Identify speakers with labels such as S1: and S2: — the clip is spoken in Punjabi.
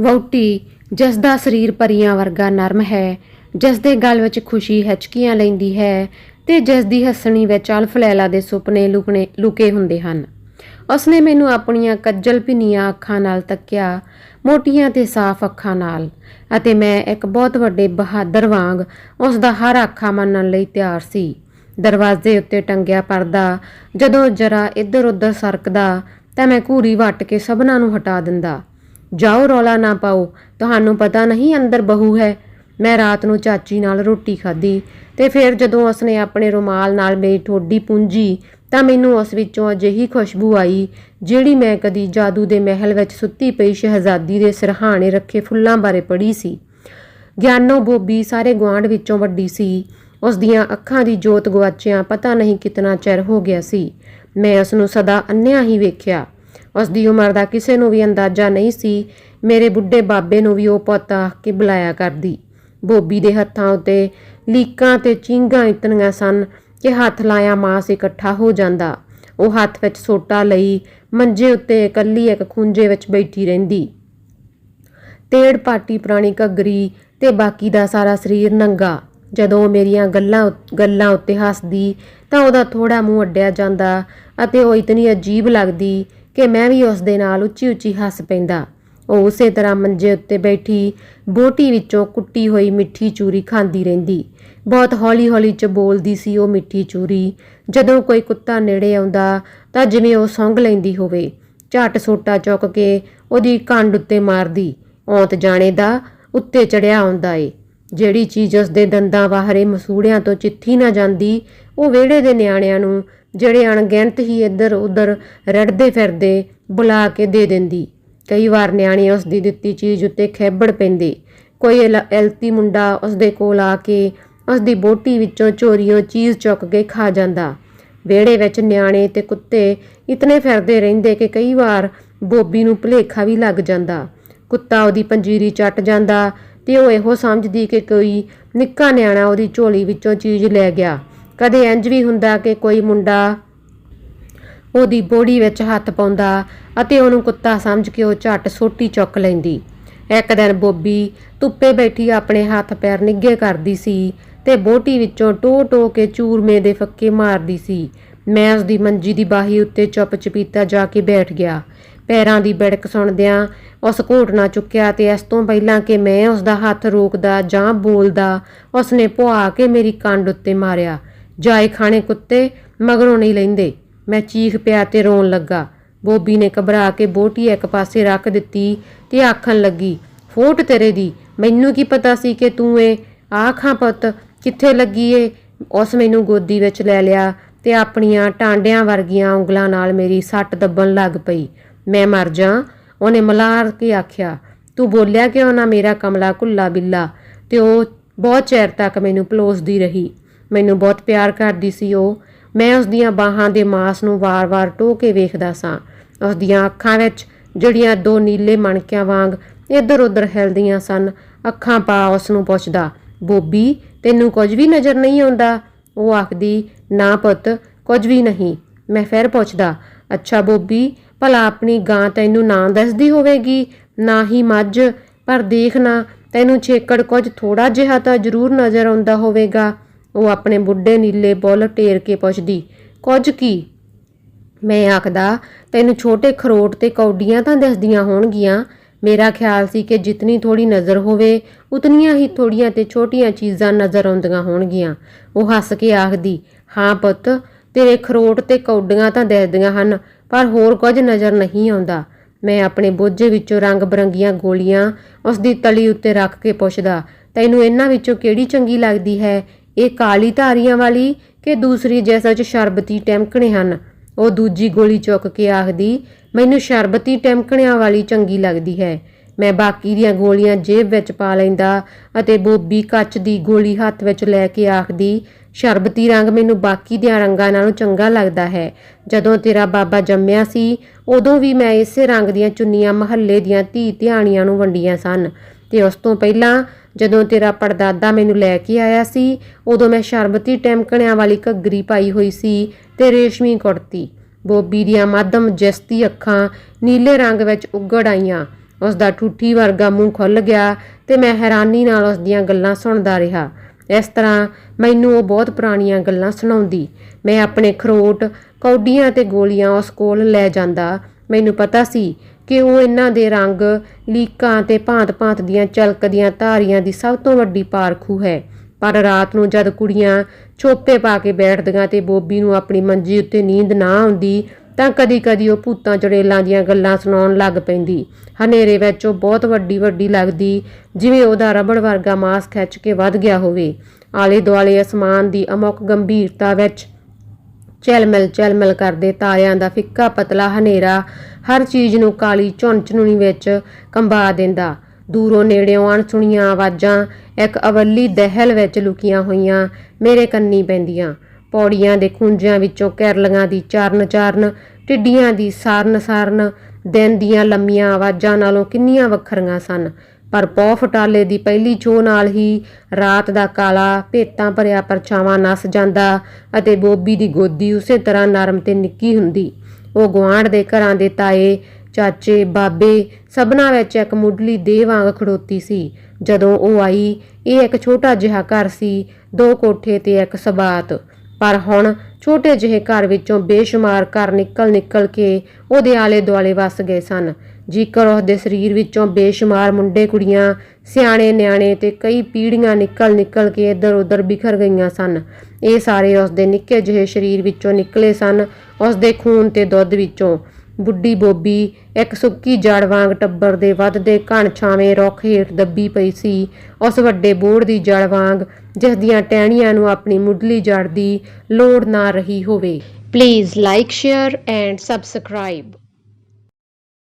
S1: ਵਹੁਟੀ, ਜਿਸ ਦਾ ਸਰੀਰ ਪਰੀਆਂ ਵਰਗਾ ਨਰਮ ਹੈ, ਜਿਸ ਦੇ ਗਲ ਵਿੱਚ ਖੁਸ਼ੀ ਹਚਕੀਆਂ ਲੈਂਦੀ ਹੈ ਤੇ ਜਿਸ ਦੀ ਹੱਸਣੀ ਵਿੱਚ ਅਲਫ ਲੈਲਾ ਦੇ ਸੁਪਨੇ ਲੁਕਣੇ, ਲੁਕੇ ਹੁੰਦੇ ਹਨ। ਉਸਨੇ ਮੈਨੂੰ ਆਪਣੀਆਂ ਕੱਜਲ ਭਿੰਨੀਆਂ ਅੱਖਾਂ ਨਾਲ ਤੱਕਿਆ, ਮੋਟੀਆਂ ਤੇ ਸਾਫ਼ ਅੱਖਾਂ ਨਾਲ, ਅਤੇ ਮੈਂ ਇੱਕ ਬਹੁਤ ਵੱਡੇ ਬਹਾਦਰ ਵਾਂਗ ਉਸ ਦਾ ਹਰ ਅੱਖਾਂ ਮੰਨਣ ਲਈ ਤਿਆਰ ਸੀ। ਦਰਵਾਜ਼ੇ ਉੱਤੇ ਟੰਗਿਆ ਪਰਦਾ, ਜਦੋਂ ਜਰਾ ਇੱਧਰ ਉੱਧਰ ਸਰਕਦਾ, ਤਾਂ ਮੈਂ ਘੂਰੀ ਵੱਟ ਕੇ ਸਭਨਾਂ ਨੂੰ ਹਟਾ ਦਿੰਦਾ। ਜਾਓ, ਰੌਲਾ ਨਾ ਪਾਓ। ਤੁਹਾਨੂੰ ਪਤਾ ਨਹੀਂ ਅੰਦਰ ਬਹੂ ਹੈ। ਮੈਂ ਰਾਤ ਨੂੰ ਚਾਚੀ ਨਾਲ ਰੋਟੀ ਖਾਧੀ ਤੇ ਫਿਰ ਜਦੋਂ ਉਸਨੇ ਆਪਣੇ ਰੁਮਾਲ ਨਾਲ ਮੇਰੀ ਠੋਡੀ ਪੂੰਜੀ, ਤਾਂ ਮੈਨੂੰ ਉਸ ਵਿੱਚੋਂ ਅਜਿਹੀ ਖੁਸ਼ਬੂ ਆਈ, ਜਿਹੜੀ ਮੈਂ ਕਦੀ ਜਾਦੂ ਦੇ ਮਹਿਲ ਵਿੱਚ ਸੁੱਤੀ ਪਈ ਸ਼ਹਿਜ਼ਾਦੀ ਦੇ ਸਰਹਾਣੇ ਰੱਖੇ ਫੁੱਲਾਂ ਬਾਰੇ ਪੜ੍ਹੀ ਸੀ। ਗਿਆਨੋ ਬੋਬੀ ਸਾਰੇ ਗੁਆਂਢ ਵਿੱਚੋਂ ਵੱਡੀ ਸੀ। ਉਸ ਦੀਆਂ ਅੱਖਾਂ ਦੀ ਜੋਤ ਗਵਾਚਿਆਂ ਪਤਾ ਨਹੀਂ ਕਿਤਨਾ ਚਿਰ ਹੋ ਗਿਆ ਸੀ। ਮੈਂ ਉਸ ਨੂੰ ਸਦਾ ਅੰਨ੍ਹਿਆ ਹੀ ਵੇਖਿਆ। ਉਸ ਦੀ ਉਮਰ ਦਾ ਕਿਸੇ ਨੂੰ ਵੀ ਅੰਦਾਜ਼ਾ ਨਹੀਂ ਸੀ। ਮੇਰੇ ਬੁੱਢੇ ਬਾਬੇ ਨੂੰ ਵੀ ਉਹ ਪਤਾ ਕਿ ਬੁਲਾਇਆ ਕਰਦੀ। ਬੋਬੀ ਦੇ ਹੱਥਾਂ ਉੱਤੇ ਲੀਕਾਂ ਤੇ ਚਿੰਗਾਂ ਇਤਨੀਆਂ ਸਨ ਕਿ ਹੱਥ ਲਾਇਆ ਮਾਸ ਇਕੱਠਾ ਹੋ ਜਾਂਦਾ। ਉਹ ਹੱਥ ਵਿੱਚ ਸੋਟਾ ਲਈ ਮੰਜੇ ਉੱਤੇ ਇਕੱਲੀ ਇੱਕ ਖੁੰਝੇ ਵਿੱਚ ਬੈਠੀ ਰਹਿੰਦੀ। ਤੇੜ ਪਾਟੀ ਪੁਰਾਣੀ ਘੱਗਰੀ ਤੇ ਬਾਕੀ ਦਾ ਸਾਰਾ ਸਰੀਰ ਨੰਗਾ। ਜਦੋਂ ਮੇਰੀਆਂ ਗੱਲਾਂ ਉ- ਗੱਲਾਂ ਉੱਤੇ ਹੱਸਦੀ ਤਾਂ ਉਹਦਾ ਥੋੜਾ ਮੂੰਹ ਅੱਡਿਆ ਜਾਂਦਾ ਅਤੇ ਉਹ ਇਤਨੀ ਅਜੀਬ ਲੱਗਦੀ ਕਿ ਮੈਂ ਵੀ ਉਸ ਦੇ ਨਾਲ ਉੱਚੀ ਉੱਚੀ ਹੱਸ ਪੈਂਦਾ। ਉਹ ਉਸੇ ਤਰ੍ਹਾਂ ਮੰਜੇ ਉੱਤੇ ਬੈਠੀ ਬੋਟੀ ਵਿੱਚੋਂ ਕੁੱਟੀ ਹੋਈ ਮਿੱਠੀ ਚੂਰੀ ਖਾਂਦੀ ਰਹਿੰਦੀ। ਬਹੁਤ ਹੌਲੀ-ਹੌਲੀ ਚ ਬੋਲਦੀ ਸੀ ਉਹ ਮਿੱਠੀ ਚੂਰੀ, ਜਦੋਂ ਕੋਈ ਕੁੱਤਾ ਨੇੜੇ ਆਉਂਦਾ ਤਾਂ ਜਿਵੇਂ ਉਹ ਸੌਂਗ ਲੈਂਦੀ ਹੋਵੇ। ਝੱਟ ਸੋਟਾ ਚੁੱਕ ਕੇ ਉਹਦੀ ਕੰਡ ਉੱਤੇ ਮਾਰਦੀ। ਔਂਤ ਜਾਣੇ ਦਾ, ਉੱਤੇ ਚੜਿਆ ਆਉਂਦਾ ਏ। ਜਿਹੜੀ ਚੀਜ਼ ਉਸ ਦੇ ਦੰਦਾਂ ਬਾਹਰੇ ਮਸੂੜਿਆਂ ਤੋਂ ਚਿੱਥੀ ਨਾ ਜਾਂਦੀ, ਉਹ ਵਿਹੜੇ ਦੇ ਨਿਆਣਿਆਂ ਨੂੰ ਜਿਹੜੇ ਅਣਗਿਣਤ ਹੀ ਇੱਧਰ ਉੱਧਰ ਰੜਦੇ ਫਿਰਦੇ ਬੁਲਾ ਕੇ ਦੇ ਦਿੰਦੀ। ਕਈ ਵਾਰ ਨਿਆਣੇ ਉਸ ਦੀ ਦਿੱਤੀ ਚੀਜ਼ ਉੱਤੇ ਖੈਬੜ ਪੈਂਦੇ। ਕੋਈ ਐਲ- ਐਲਤੀ ਮੁੰਡਾ ਉਸ ਦੇ ਕੋਲ ਆ ਕੇ ਉਸ ਦੀ ਬੋਟੀ ਵਿੱਚੋਂ ਚੋਰੀਓ ਚੀਜ਼ ਚੁੱਕ ਕੇ ਖਾ ਜਾਂਦਾ। ਵਿਹੜੇ ਵਿੱਚ ਨਿਆਣੇ ਤੇ ਕੁੱਤੇ ਇਤਨੇ ਫਿਰਦੇ ਰਹਿੰਦੇ ਕਿ ਕਈ ਵਾਰ ਬੋਬੀ ਨੂੰ ਭੁਲੇਖਾ ਵੀ ਲੱਗ ਜਾਂਦਾ। ਕੁੱਤਾ ਉਹਦੀ ਪੰਜੀਰੀ ਚੱਟ ਜਾਂਦਾ ਤੇ ਉਹ ਇਹੋ ਸਮਝਦੀ ਕਿ ਕੋਈ ਨਿੱਕਾ ਨਿਆਣਾ ਉਹਦੀ ਝੋਲੀ ਵਿੱਚੋਂ ਚੀਜ਼ ਲੈ ਗਿਆ। ਕਦੇ ਇੰਜ ਵੀ ਹੁੰਦਾ ਕਿ ਕੋਈ ਮੁੰਡਾ ਉਹਦੀ ਬੋੜੀ ਵਿੱਚ ਹੱਥ ਪਾਉਂਦਾ ਅਤੇ ਉਹਨੂੰ ਕੁੱਤਾ ਸਮਝ ਕੇ ਉਹ ਝੱਟ ਸੋਟੀ ਚੁੱਕ ਲੈਂਦੀ। ਇੱਕ ਦਿਨ ਬੋਬੀ ਧੁੱਪੇ ਬੈਠੀ ਆਪਣੇ ਹੱਥ ਪੈਰ ਨਿੱਗੇ ਕਰਦੀ ਸੀ ਤੇ ਬੋਟੀ ਵਿੱਚੋਂ ਟੋ ਟੋ ਕੇ ਚੂਰਮੇ ਦੇ ਫੱਕੇ ਮਾਰਦੀ ਸੀ। ਮੈਂ ਉਸ ਦੀ ਮੰਜੀ ਦੀ ਬਾਹੀ ਉੱਤੇ ਚੁੱਪ ਚਪੀਤਾ ਜਾ ਕੇ ਬੈਠ ਗਿਆ। ਪੈਰਾਂ ਦੀ ਬੜਕ ਸੁਣਦਿਆਂ ਉਸ ਘੋਟਣਾ ਚੁੱਕਿਆ ਤੇ ਇਸ ਤੋਂ ਪਹਿਲਾਂ ਕਿ ਮੈਂ ਉਸ ਦਾ ਹੱਥ ਰੋਕਦਾ ਜਾਂ ਬੋਲਦਾ, ਉਸਨੇ ਭੁਆ ਕੇ ਮੇਰੀ ਕੰਡ ਉੱਤੇ ਮਾਰਿਆ। ਜਾਏ ਖਾਣੇ ਕੁੱਤੇ, ਮਗਰੋਂ ਨਹੀਂ ਲੈਂਦੇ। ਮੈਂ ਚੀਖ ਪਿਆ ਤੇ ਰੋਣ ਲੱਗਾ। ਬੋਬੀ ਨੇ ਘਬਰਾ ਕੇ ਬੋਟੀ ਇੱਕ ਪਾਸੇ ਰੱਖ ਦਿੱਤੀ ਤੇ ਆਖਣ ਲੱਗੀ, ਫੋਟ ਤੇਰੇ ਦੀ, ਮੈਨੂੰ ਕੀ ਪਤਾ ਸੀ ਕਿ ਤੂੰ ਇਹ ਆਖਾਂ ਪੁੱਤ, ਕਿੱਥੇ ਲੱਗੀ ਏ? ਉਸ ਮੈਨੂੰ ਗੋਦੀ ਵਿੱਚ ਲੈ ਲਿਆ ਤੇ ਆਪਣੀਆਂ ਟਾਂਡਿਆਂ ਵਰਗੀਆਂ ਉਂਗਲਾਂ ਨਾਲ ਮੇਰੀ ਸੱਟ ਦੱਬਣ ਲੱਗ ਪਈ। ਮੈਂ ਮਰ ਜਾ? ਉਹਨੇ ਮਲਾਰ ਕੇ ਆਖਿਆ, ਤੂੰ ਬੋਲਿਆ ਕਿਉਂ ਨਾ ਮੇਰਾ ਕਮਲਾ ਕੁੱਲਾ ਬਿੱਲਾ ਤੇ ਉਹ ਬਹੁਤ ਚਿਰ ਤੱਕ ਮੈਨੂੰ ਪਲੋਸਦੀ ਰਹੀ। ਮੈਨੂੰ ਬਹੁਤ ਪਿਆਰ ਕਰਦੀ ਸੀ ਉਹ। ਮੈਂ ਉਸ ਦੀਆਂ ਬਾਹਾਂ ਦੇ ਮਾਸ ਨੂੰ ਵਾਰ-ਵਾਰ ਟੋਹ ਕੇ ਵੇਖਦਾ ਸਾਂ। ਉਸ ਦੀਆਂ ਅੱਖਾਂ ਵਿੱਚ ਜਿਹੜੀਆਂ ਦੋ ਨੀਲੇ ਮਣਕਿਆਂ ਵਾਂਗ ਇੱਧਰ-ਉੱਧਰ ਹਿਲਦੀਆਂ ਸਨ, ਅੱਖਾਂ ਪਾ ਉਸ ਨੂੰ ਪੁੱਛਦਾ, ਬੋਬੀ, ਤੈਨੂੰ ਕੁਝ ਵੀ ਨਜ਼ਰ ਨਹੀਂ ਆਉਂਦਾ? ਉਹ ਆਖਦੀ, ਨਾ ਪੁੱਤ, ਕੁਝ ਵੀ ਨਹੀਂ। ਮੈਂ ਫਿਰ ਪੁੱਛਦਾ, ਅੱਛਾ ਬੋਬੀ, ਭਲਾ ਆਪਣੀ ਗਾਂ ਤੈਨੂੰ ਨਾ ਦੱਸਦੀ ਹੋਵੇਗੀ? ਨਾ ਹੀ ਮੱਝ, ਪਰ ਦੇਖਣਾ ਤੈਨੂੰ ਛੇਕੜ ਕੁਝ ਥੋੜਾ ਜਿਹਾ ਤਾਂ ਜ਼ਰੂਰ ਨਜ਼ਰ ਆਉਂਦਾ ਹੋਵੇਗਾ। ਉਹ ਆਪਣੇ ਬੁੱਢੇ ਨੀਲੇ ਬੁੱਲ ਟੇਰ ਕੇ ਪੁੱਛਦੀ, ਕੁਝ ਕੀ? ਮੈਂ ਆਖਦਾ, ਤੈਨੂੰ ਛੋਟੇ ਖਰੋਟ ਤੇ ਕੌਡੀਆਂ ਤਾਂ ਦਿਸਦੀਆਂ ਹੋਣਗੀਆਂ। ਮੇਰਾ ਖਿਆਲ ਸੀ ਕਿ ਜਿਤਨੀ ਥੋੜੀ ਨਜ਼ਰ ਹੋਵੇ, ਉਤਨੀਆਂ ਹੀ ਥੋੜੀਆਂ ਤੇ ਛੋਟੀਆਂ ਚੀਜ਼ਾਂ ਨਜ਼ਰ ਆਉਂਦੀਆਂ ਹੋਣਗੀਆਂ। ਉਹ ਹੱਸ ਕੇ ਆਖਦੀ, ਹਾਂ ਪੁੱਤ, ਤੇਰੇ ਖਰੋਟ ਤੇ ਕੌਡੀਆਂ ਤਾਂ ਦਿਸਦੀਆਂ ਹਨ, ਪਰ ਹੋਰ ਕੁਝ ਨਜ਼ਰ ਨਹੀਂ ਆਉਂਦਾ। ਮੈਂ ਆਪਣੇ ਬੋਝੇ ਵਿੱਚੋਂ ਰੰਗ ਬਰੰਗੀਆਂ ਗੋਲੀਆਂ ਉਸ ਦੀ ਤਲੀ ਉੱਤੇ ਰੱਖ ਕੇ ਪੁੱਛਦਾ, ਤੈਨੂੰ ਇਹਨਾਂ ਵਿੱਚੋਂ ਕਿਹੜੀ ਚੰਗੀ ਲੱਗਦੀ ਹੈ? ਇਹ ਕਾਲੀ ਧਾਰੀਆਂ ਵਾਲੀ ਕਿ ਦੂਸਰੀ ਜਿਸ ਵਿੱਚ ਸ਼ਰਬਤੀ ਟੈਮਕਣੇ ਹਨ। ਉਹ ਦੂਜੀ ਗੋਲੀ ਚੁੱਕ ਕੇ ਆਖਦੀ, ਮੈਨੂੰ ਸ਼ਰਬਤੀ ਟੈਮਕਣਿਆਂ ਵਾਲੀ ਚੰਗੀ ਲੱਗਦੀ ਹੈ। ਮੈਂ ਬਾਕੀ ਦੀਆਂ ਗੋਲੀਆਂ ਜੇਬ ਵਿੱਚ ਪਾ ਲੈਂਦਾ ਅਤੇ ਬੋਬੀ ਕੱਚ ਦੀ ਗੋਲੀ ਹੱਥ ਵਿੱਚ ਲੈ ਕੇ ਆਖਦੀ, ਸ਼ਰਬਤੀ ਰੰਗ ਮੈਨੂੰ ਬਾਕੀ ਦੀਆਂ ਰੰਗਾਂ ਨਾਲੋਂ ਚੰਗਾ ਲੱਗਦਾ ਹੈ। ਜਦੋਂ ਤੇਰਾ ਬਾਬਾ ਜੰਮਿਆ ਸੀ, ਉਦੋਂ ਵੀ ਮੈਂ ਇਸੇ ਰੰਗ ਦੀਆਂ ਚੁੰਨੀਆਂ ਮਹੱਲੇ ਦੀਆਂ ਧੀ ਧਿਆਣੀਆਂ ਨੂੰ ਵੰਡੀਆਂ ਸਨ। ਤੇ ਉਸ ਤੋਂ ਪਹਿਲਾਂ ਜਦੋਂ ਤੇਰਾ ਪੜਦਾਦਾ ਮੈਨੂੰ ਲੈ ਕੇ ਆਇਆ ਸੀ, ਉਦੋਂ ਮੈਂ ਸ਼ਰਬਤੀ ਟੈਮਕਣਿਆਂ ਵਾਲੀ ਘੱਗਰੀ ਪਾਈ ਹੋਈ ਸੀ ਤੇ ਰੇਸ਼ਮੀ ਕੁੜਤੀ। ਬੋਬੀ ਦੀਆਂ ਮੱਧਮ ਜਸਤੀ ਅੱਖਾਂ ਨੀਲੇ ਰੰਗ ਵਿੱਚ ਉੱਗੜ ਆਈਆਂ। ਉਸ ਦਾ ਠੂਠੀ ਵਰਗਾ ਮੂੰਹ ਖੁੱਲ ਗਿਆ ਤੇ ਮੈਂ ਹੈਰਾਨੀ ਨਾਲ ਉਸ ਦੀਆਂ ਗੱਲਾਂ ਸੁਣਦਾ ਰਿਹਾ। ਇਸ ਤਰ੍ਹਾਂ ਮੈਨੂੰ ਉਹ ਬਹੁਤ ਪੁਰਾਣੀਆਂ ਗੱਲਾਂ ਸੁਣਾਉਂਦੀ। ਮੈਂ ਆਪਣੇ ਖਰੋਟ, ਕੌਡੀਆਂ ਤੇ ਗੋਲੀਆਂ ਉਸ ਕੋਲ ਲੈ ਜਾਂਦਾ। ਮੈਨੂੰ ਪਤਾ ਸੀ ਕਿ ਉਹ ਇਹਨਾਂ ਦੇ ਰੰਗ, ਲੀਕਾਂ ਤੇ ਭਾਂਤ-ਭਾਂਤ ਦੀਆਂ ਚਲਕਦੀਆਂ ਧਾਰੀਆਂ ਦੀ ਸਭ ਤੋਂ ਵੱਡੀ ਪਾਰਖੂ ਹੈ। ਪਰ ਰਾਤ ਨੂੰ ਜਦ ਕੁੜੀਆਂ ਛੋਪੇ ਪਾ ਕੇ ਬੈਠਦੀਆਂ ਤੇ ਬੋਬੀ ਨੂੰ ਆਪਣੀ ਮੰਜੀ ਉੱਤੇ ਨੀਂਦ ਨਾ ਆਉਂਦੀ, ਤਾਂ ਕਦੀ-ਕਦੀ ਉਹ ਭੂਤਾਂ ਚੜੇਲਾਂ ਦੀਆਂ ਗੱਲਾਂ ਸੁਣਾਉਣ ਲੱਗ ਪੈਂਦੀ। ਹਨੇਰੇ ਵਿੱਚ ਉਹ ਬਹੁਤ ਵੱਡੀ ਵੱਡੀ ਲੱਗਦੀ, ਜਿਵੇਂ ਉਹਦਾ ਰਬੜ ਵਰਗਾ ਮਾਸ ਖਿੱਚ ਕੇ ਵੱਧ ਗਿਆ ਹੋਵੇ। ਆਲੇ ਦੁਆਲੇ ਅਸਮਾਨ ਦੀ ਅਮੁਕ ਗੰਭੀਰਤਾ ਵਿੱਚ ਚਲਮਲ ਚਲਮਲ ਕਰਦੇ ਤਾਰਿਆਂ ਦਾ ਫਿੱਕਾ ਪਤਲਾ ਹਨੇਰਾ, ਹਰ ਚੀਜ਼ ਨੂੰ ਕਾਲੀ ਝੁੰਝਣੂਣੀ ਵਿੱਚ ਕੰਬਾ ਦਿੰਦਾ। ਦੂਰੋਂ ਨੇੜਿਓਂ ਅਣਸੁਣੀਆਂ ਆਵਾਜ਼ਾਂ, ਇੱਕ ਅਵੱਲੀ ਦਹਿਲ ਵਿੱਚ ਲੁਕੀਆਂ ਹੋਈਆਂ ਮੇਰੇ ਕੰਨੀ ਪੈਂਦੀਆਂ। ਪੌੜੀਆਂ ਦੇ ਖੁੰਝਿਆਂ ਵਿੱਚੋਂ ਕਿਰਲੀਆਂ ਦੀ ਚਰਨ ਚਰਨ, ਟਿੱਡੀਆਂ ਦੀ ਸਾਰਨ ਸਾਰਨ, ਦਿਨ ਦੀਆਂ ਲੰਮੀਆਂ ਆਵਾਜ਼ਾਂ ਨਾਲੋਂ ਕਿੰਨੀਆਂ ਵੱਖਰੀਆਂ ਸਨ। ਪਰ ਪੌ ਫਟਾਲੇ ਦੀ ਪਹਿਲੀ ਛੋਹ ਨਾਲ ਹੀ ਰਾਤ ਦਾ ਕਾਲਾ ਭੇਤਾਂ ਭਰਿਆ ਪਰਛਾਵਾਂ ਨਸ ਜਾਂਦਾ ਅਤੇ ਬੋਬੀ ਦੀ ਗੋਦੀ ਉਸੇ ਤਰ੍ਹਾਂ ਨਰਮ ਤੇ ਨਿੱਕੀ ਹੁੰਦੀ। ਉਹ ਗੁਆਂਢ ਦੇ ਘਰਾਂ ਦੇ ਤਾਏ, ਚਾਚੇ, ਬਾਬੇ ਸਭਨਾਂ ਵਿੱਚ ਇੱਕ ਮੁੱਢਲੀ ਦੇਹ ਵਾਂਗ ਖੜੋਤੀ ਸੀ। ਜਦੋਂ ਉਹ ਆਈ, ਇਹ ਇੱਕ ਛੋਟਾ ਜਿਹਾ ਘਰ ਸੀ, ਦੋ ਕੋਠੇ ਤੇ ਇੱਕ ਸਬਾਤ। ਪਰ ਹੁਣ ਛੋਟੇ ਜਿਹੇ ਘਰ ਵਿੱਚੋਂ ਬੇਸ਼ੁਮਾਰ ਘਰ ਨਿਕਲ ਨਿਕਲ ਕੇ ਉਹਦੇ ਆਲੇ ਦੁਆਲੇ ਵਸ ਗਏ ਸਨ। ਜੀਕਰ ਉਹਦੇ ਸਰੀਰ ਵਿੱਚੋਂ ਬੇਸ਼ੁਮਾਰ ਮੁੰਡੇ ਕੁੜੀਆਂ, ਸਿਆਣੇ, ਨਿਆਣੇ ਤੇ ਕਈ ਪੀੜ੍ਹੀਆਂ ਨਿਕਲ ਨਿਕਲ ਕੇ ਇੱਧਰ ਉੱਧਰ ਬਿਖਰ ਗਈਆਂ ਸਨ, ਇਹ ਸਾਰੇ ਉਸਦੇ ਨਿੱਕੇ ਜਿਹੇ ਸਰੀਰ ਵਿੱਚੋਂ ਨਿਕਲੇ ਸਨ ਉਸਦੇ ਖੂਨ ਤੇ ਦੁੱਧ ਵਿੱਚੋਂ। ਬੁੱਢੀ ਬੋਬੀ ਇੱਕ ਸੁੱਕੀ ਜੜ ਵਾਂਗ ਟੱਬਰ ਦੇ ਵੱਧਦੇ ਘਣ ਛਾਵੇਂ ਰੁੱਖ ਹੇਠ ਦੱਬੀ ਪਈ ਸੀ। ਉਸ ਵੱਡੇ ਬੋੜ ਦੀ ਜੜ ਵਾਂਗ, ਜਿਸ ਦੀਆਂ ਟਹਿਣੀਆਂ ਨੂੰ ਆਪਣੀ ਮੁੱਢਲੀ ਜੜ ਦੀ ਲੋੜ ਨਾ ਰਹੀ ਹੋਵੇ। Please like share and subscribe